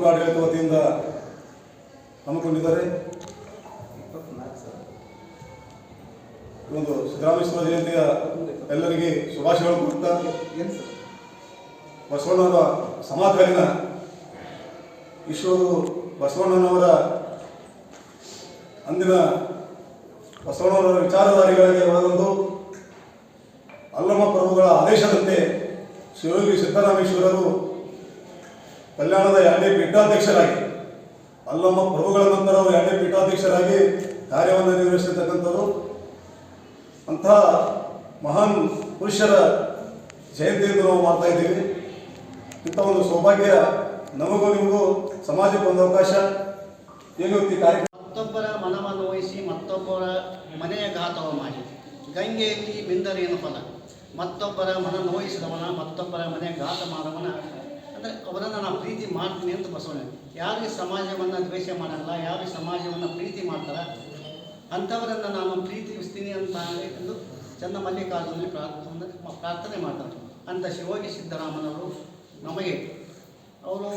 ತಾಲೂಕು ಆಡಳಿತ ವತಿಯಿಂದ ಹಮ್ಮಿಕೊಂಡಿದ್ದಾರೆ. ಒಂದು ಸಿದ್ದರಾಮೇಶ್ವರ ಜಯಂತಿಯ ಎಲ್ಲರಿಗೆ ಶುಭಾಶಯಗಳು ಕೊಡ್ತಾ ಬಸವಣ್ಣನವರ ಸಮಾಧಾನ ಇಷ್ಟು ಬಸವಣ್ಣನವರ ಅಂದಿನ ಬಸವಣ್ಣನವರ ವಿಚಾರಧಾರಿಗಳಿಗೆ ಒಳಗೊಂಡು ಅಲ್ಲಮ ಪ್ರಭುಗಳ ಆದೇಶದಂತೆ ಶಿವಯೋಗಿ ಸಿದ್ದರಾಮೇಶ್ವರರು ಕಲ್ಯಾಣದ ಎರಡನೇ ಪೀಠಾಧ್ಯಕ್ಷರಾಗಿ ಅಲ್ಲಮ್ಮ ಪ್ರಭುಗಳ ನಂತರ ಅವರು ಎರಡನೇ ಪೀಠಾಧ್ಯಕ್ಷರಾಗಿ ಕಾರ್ಯವನ್ನು ನಿರ್ವಹಿಸಿರ್ತಕ್ಕಂಥವ್ರು ಅಂತಹ ಮಹಾನ್ ಪುರುಷರ ಜಯಂತಿಯನ್ನು ನಾವು ಮಾಡ್ತಾ ಇದ್ದೀವಿ. ಇಂಥ ಒಂದು ಸೌಭಾಗ್ಯ ನಮಗೂ ನಿಮಗೂ ಸಮಾಜಕ್ಕೆ ಒಂದು ಅವಕಾಶ. ಈ ಕಾರ್ಯಕ್ರಮ ಮತ್ತೊಬ್ಬರ ಮನವನ್ನು ವಹಿಸಿ ಮತ್ತೊಬ್ಬರ ಮನೆಯ ಘಾತವ ಮಾಡಿ. ಗಂಗೆಯಲ್ಲಿ ಬಿಂದರೇನು ಫಲ ಮತ್ತೊಬ್ಬರ ಮನ ನೋಯಿಸಿದವನ ಮತ್ತೊಬ್ಬರ ಮನೆ ಘಾತ ಮಾಡವನ ಅಂದರೆ ಅವರನ್ನು ನಾನು ಪ್ರೀತಿ ಮಾಡ್ತೀನಿ ಅಂತ ಬಸವಣ್ಣ. ಯಾರು ಈ ಸಮಾಜವನ್ನು ದ್ವೇಷ ಮಾಡಲ್ಲ ಯಾರು ಸಮಾಜವನ್ನು ಪ್ರೀತಿ ಮಾಡ್ತಾರ, ಅಂಥವರನ್ನು ನಾನು ಪ್ರೀತಿಸ್ತೀನಿ ಅಂತ ಎಂದು ಚಂದ ಮಲ್ಲಿಕಾರ್ಜುನಲ್ಲಿ ಪ್ರಾರ್ಥನೆ ಪ್ರಾರ್ಥನೆ ಮಾಡ್ತಾರೆ. ಅಂತ ಶಿವೋಗಿ ಸಿದ್ದರಾಮನವರು ನಮಗೆ, ಅವರು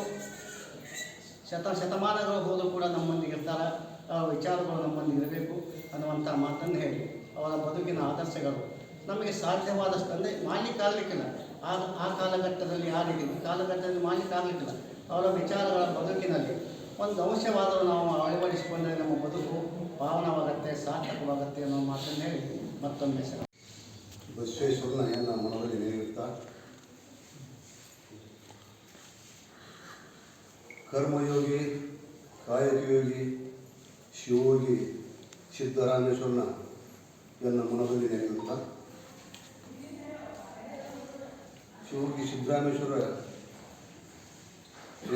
ಶತ ಶತಮಾನಗಳು ಹೋದರೂ ಕೂಡ ನಮ್ಮೊಂದಿಗೆ ಇರ್ತಾರೆ ಆ ವಿಚಾರಗಳು ನಮ್ಮೊಂದಿಗೆ ಇರಬೇಕು ಅನ್ನುವಂಥ ಮಾತನ್ನು ಹೇಳಿ ಅವರ ಬದುಕಿನ ಆದರ್ಶಗಳು. ನಮಗೆ ಸಾಧ್ಯವಾದಷ್ಟು, ಅಂದರೆ ಮಾಲಿಕಾಗಲಿಕ್ಕಿಲ್ಲ ಆ ಆ ಕಾಲಘಟ್ಟದಲ್ಲಿ ಈ ಕಾಲಘಟ್ಟದಲ್ಲಿ ಮಾಲಿಕಾಗಲಿಕ್ಕಿಲ್ಲ ಅವರ ವಿಚಾರಗಳ ಬದುಕಿನಲ್ಲಿ ಒಂದು ಅವಶ್ಯವಾದ ನಾವು ಅಳವಡಿಸಿಕೊಂಡರೆ ನಮ್ಮ ಬದುಕು ಪಾವನವಾಗತ್ತೆ ಸಾರ್ಥಕವಾಗತ್ತೆ ಅನ್ನೋ ಮಾತನ್ನು ಹೇಳಿ ಮತ್ತೊಮ್ಮೆ ಸರ್. ಬಸವೇಶ್ವರನ ಎಲ್ಲ ಮನದಲ್ಲಿ ನೆನೆಯುತ್ತಾ? ಕರ್ಮಯೋಗಿ, ಕಾಯಕಯೋಗಿ, ಶಿವಯೋಗಿ ಸಿದ್ದರಾಮೇಶ್ವರನ ಎನ್ನ ಮನದಲ್ಲಿ ನೆನೆಯುತ್ತಾ? ಶಿವಯೋಗಿ ಸಿದ್ದರಾಮೇಶ್ವರ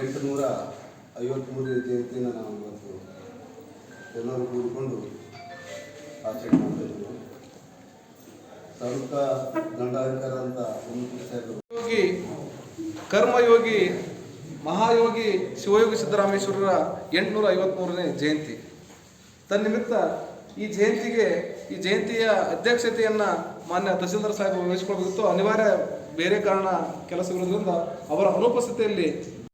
ಎಂಟುನೂರ ಐವತ್ತ್ಮೂರನೇ ಜಯಂತಿಯನ್ನು ನಾವು ಇವತ್ತು ಎಲ್ಲರೂ ಕೂಡಿಕೊಂಡು ಆಚರಣೆ ಮಾಡ್ತಾ ಇದ್ದೀವಿ. ತಾಲೂಕಾ ದಂಡಾಧಿಕಾರ ಅಂತ ಯೋಗಿ, ಕರ್ಮಯೋಗಿ, ಮಹಾಯೋಗಿ ಶಿವಯೋಗಿ ಸಿದ್ದರಾಮೇಶ್ವರರ ಎಂಟುನೂರ ಐವತ್ತ್ಮೂರನೇ ಜಯಂತಿ. ತನ್ನಿಮಿತ್ತ ಈ ಜಯಂತಿಗೆ, ಈ ಜಯಂತಿಯ ಅಧ್ಯಕ್ಷತೆಯನ್ನು ಮಾನ್ಯ ತಹಸೀಲ್ದಾರ್ ಸಾಹೇಬ್ ವಹಿಸಿಕೊಳ್ಬೇಕಿತ್ತು. ಅನಿವಾರ್ಯ ಬೇರೆ ಕಾರಣ ಕೆಲಸಗಳಿಂದ ಅವರ ಅನುಪಸ್ಥಿತಿಯಲ್ಲಿ